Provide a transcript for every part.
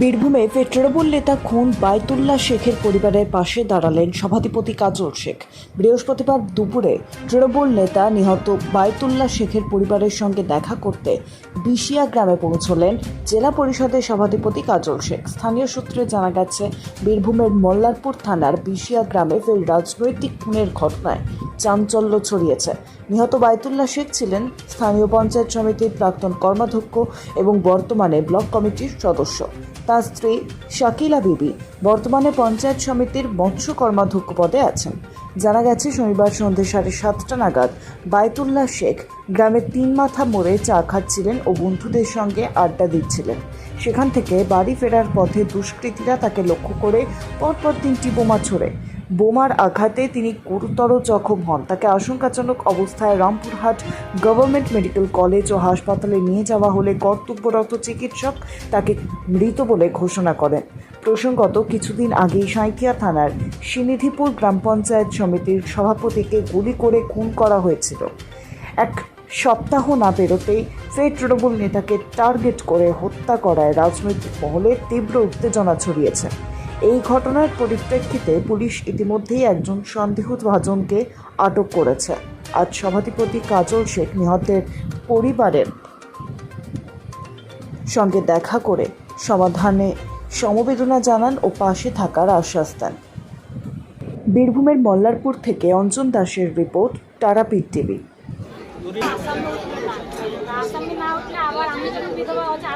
বীরভূমে তৃণমূল নেতা খুন বায়তুল্লাহ শেখের পরিবারের পাশে দাঁড়ালেন সভাধিপতি কাজল শেখ। বৃহস্পতিবার দুপুরে তৃণমূল নেতা নিহত বায়তুল্লাহ শেখের পরিবারের সঙ্গে দেখা করতে বিশিয়া গ্রামে পৌঁছলেন জেলা পরিষদের সভাধিপতি কাজল শেখ। স্থানীয় সূত্রে জানা গেছে, বীরভূমের মল্লারপুর থানার বিশিয়া গ্রামে ফের রাজনৈতিক খুনের ঘটনায় চাঞ্চল্য ছড়িয়েছে। নিহত বায়তুল্লাহ শেখ ছিলেন স্থানীয় পঞ্চায়েত সমিতির প্রাক্তন কর্মাধ্যক্ষ এবং বর্তমানে ব্লক কমিটির সদস্য। তার স্ত্রী শাকিলা বিবি বর্তমানে পঞ্চায়েত সমিতির মৎস্য কর্মাধ্যক্ষ পদে আছেন। জানা গেছে, শনিবার সন্ধ্যে সাড়ে সাতটা নাগাদ বায়তুল্লাহ শেখ গ্রামের তিন মাথা মোড়ে চা খাচ্ছিলেন ও বন্ধুদের সঙ্গে আড্ডা দিচ্ছিলেন। সেখান থেকে বাড়ি ফেরার পথে দুষ্কৃতীরা তাকে লক্ষ্য করে পরপর তিনটি বোমা ছোড়ে। বোমার আঘাতে তিনি গুরুতর জখম হন। তাকে আশঙ্কাজনক অবস্থায় রামপুরহাট গভর্নমেন্ট মেডিকেল কলেজ ও হাসপাতালে নিয়ে যাওয়া হলে কর্তব্যরত চিকিৎসক তাকে মৃত বলে ঘোষণা করেন। প্রসঙ্গত, কিছুদিন আগেই সাঁইথিয়া থানার সিনিধিপুর গ্রাম পঞ্চায়েত সমিতির সভাপতিকে গুলি করে খুন করা হয়েছিল। এক সপ্তাহ না পেরোতেই ফের তৃণমূল নেতাকে টার্গেট করে হত্যা করায় রাজনৈতিক মহলে তীব্র উত্তেজনা ছড়িয়েছে। এই ঘটনার পরিপ্রেক্ষিতে পুলিশ ইতিমধ্যেই একজন সন্দেহভাজনকে আটক করেছে। আজ সভাধিপতি কাজল শেখ নিহতের পরিবারের সঙ্গে দেখা করে সমাধানে সমবেদনা জানান ও পাশে থাকার আশ্বাস দেন। বীরভূমের মল্লারপুর থেকে অঞ্জন দাসের রিপোর্ট, তারাপীঠ টিভি। আসামি না উঠলে আবার আমি যখন বিধবা হচ্ছে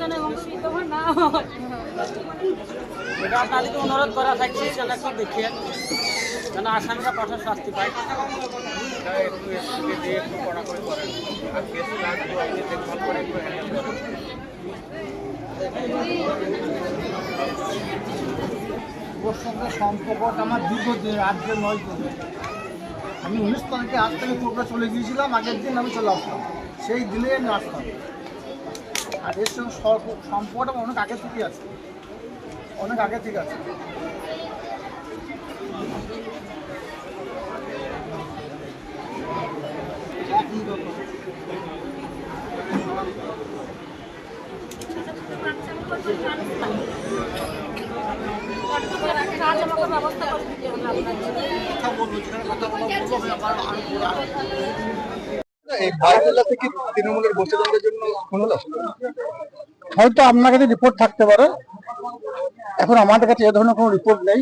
যেন অনুরোধ করা থাকছে যেন একটু দেখিয়ে যেন আসামিরা কঠোর শাস্তি পায়। ওর আমার দীর্ঘদিন রাজ্যে নয় আমি উনিশ তারিখে আজ থেকে চোপড়া চলে গিয়েছিলাম, আগের দিন আমি চলে আসলাম। সেই আমি আসতাম আর এর সঙ্গে সম্পর্কটা অনেক আগে থেকে আছে। অনেক আগে থেকে আছে। ব্যবস্থা করে দিতে হবে আপনাকে কথা বলব যেখানে কথা বলা বলব আমি আবার আরও এই বাইতুল্লাহ থেকে তৃণমূলের বসেদের জন্য খুন হয়তো আপনার কাছে রিপোর্ট থাকতে পারে। এখন আমাদের কাছে এ ধরনের কোনো রিপোর্ট নেই।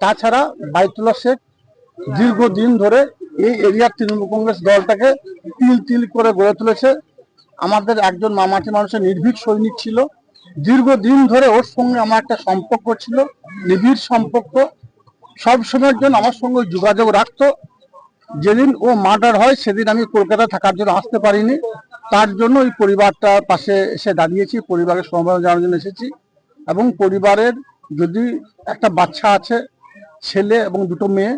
তাছাড়া বাইতুল্লাহ শেখ দীর্ঘদিন ধরে এই এরিয়ার তৃণমূল কংগ্রেস দলটাকে তিল তিল করে গড়ে তুলেছে। আমাদের একজন মামাটি মানুষের নির্ভীক সৈনিক ছিল। দীর্ঘদিন ধরে ওর সঙ্গে আমার একটা সম্পর্ক ছিল নিবিড় সম্পর্ক। সব সময়ের জন্য আমার সঙ্গে যোগাযোগ রাখতো। যেদিন ও মার্ডার হয়, সেদিন আমি কলকাতা থাকার জন্য আসতে পারিনি। তার জন্য ওই পরিবারটার পাশে এসে দাঁড়িয়েছি, পরিবারের সমবেদনা জানার জন্য এসেছি এবং পরিবারের যদি একটা বাচ্চা আছে, ছেলে এবং দুটো মেয়ে,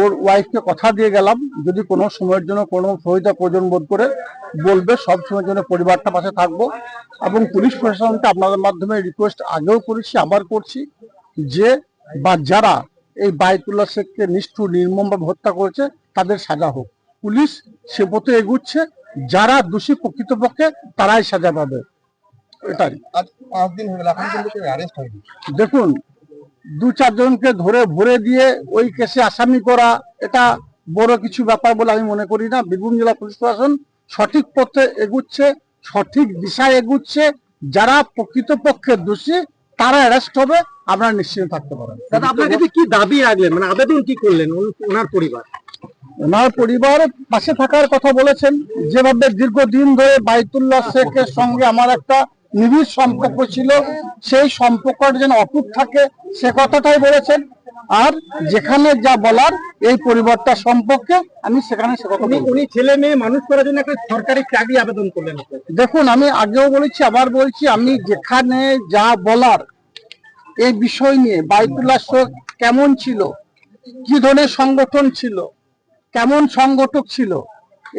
ওর ওয়াইফকে কথা দিয়ে গেলাম। যদি কোনো সময়ের জন্য কোনো সহিতা প্রয়োজন বোধ করে বলবে, সব সময়ের জন্য পরিবারটা পাশে থাকব এবং পুলিশ প্রশাসনকে আপনাদের মাধ্যমে রিকোয়েস্ট আগেও করেছি, আবার করছি যে বা যারা এই বায়তুল্লাহ শেখকে নিষ্ঠুর নির্মমভাবে হত্যা করেছে তাদের সাজা হোক। পুলিশ সে পথে এগুচ্ছে যারা দোষী প্রকৃতপক্ষে তারাই সাজা পাবে। এটাই। দেখুন দু চারজনকে ধরে ভরে দিয়ে ওই কেসে আসামি করা এটা বড় কিছু ব্যাপার বলে আমি মনে করি না। বীরভূম জেলা পুলিশ প্রশাসন সঠিক পথে এগুচ্ছে সঠিক দিশায় এগুচ্ছে যারা প্রকৃতপক্ষে দোষী তারা অ্যারেস্ট হবে, আপনারা নিশ্চিন্ত থাকতে পারেন। দাদা আপনার কাছে কি দাবি রাখলেন? মানে আবেদন কি করলেন ওন- ওনার পরিবার? ওনার পরিবার পাশে থাকার কথা বলেছেন। যেভাবে দীর্ঘদিন ধরে বাইতুল্লাহ শেখের সঙ্গে আমার একটা নিবিড় সম্পর্ক ছিল, সেই সম্পর্কটা যেন অটুট থাকে, সে কথাটাই বলেছেন। আর যেখানে যা বলার এই পরিবারটা সম্পর্কে আমি সেখানে সে কথা উনি ছেলে মেয়ে মানুষ করার জন্য একটা সরকারি চাকরি আবেদন করলেন। দেখুন আমি আগেও বলেছি আবার বলছি আমি যেখানে যা বলার এই বিষয় নিয়ে বাইতুল্লাহ শেখ কেমন ছিল? কি ধরনের সংগঠন ছিল? কেমন সংগঠক ছিল?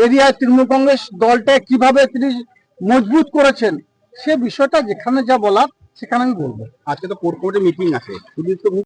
এরিয়ায় তৃণমূল কংগ্রেস দলটা কীভাবে তিনি মজবুত করেছেন? সে বিষয়টা যেখানে যা বলার সেখানে আমি বলব। আজকে তো কোর্ট কমিটি মিটিং আছে।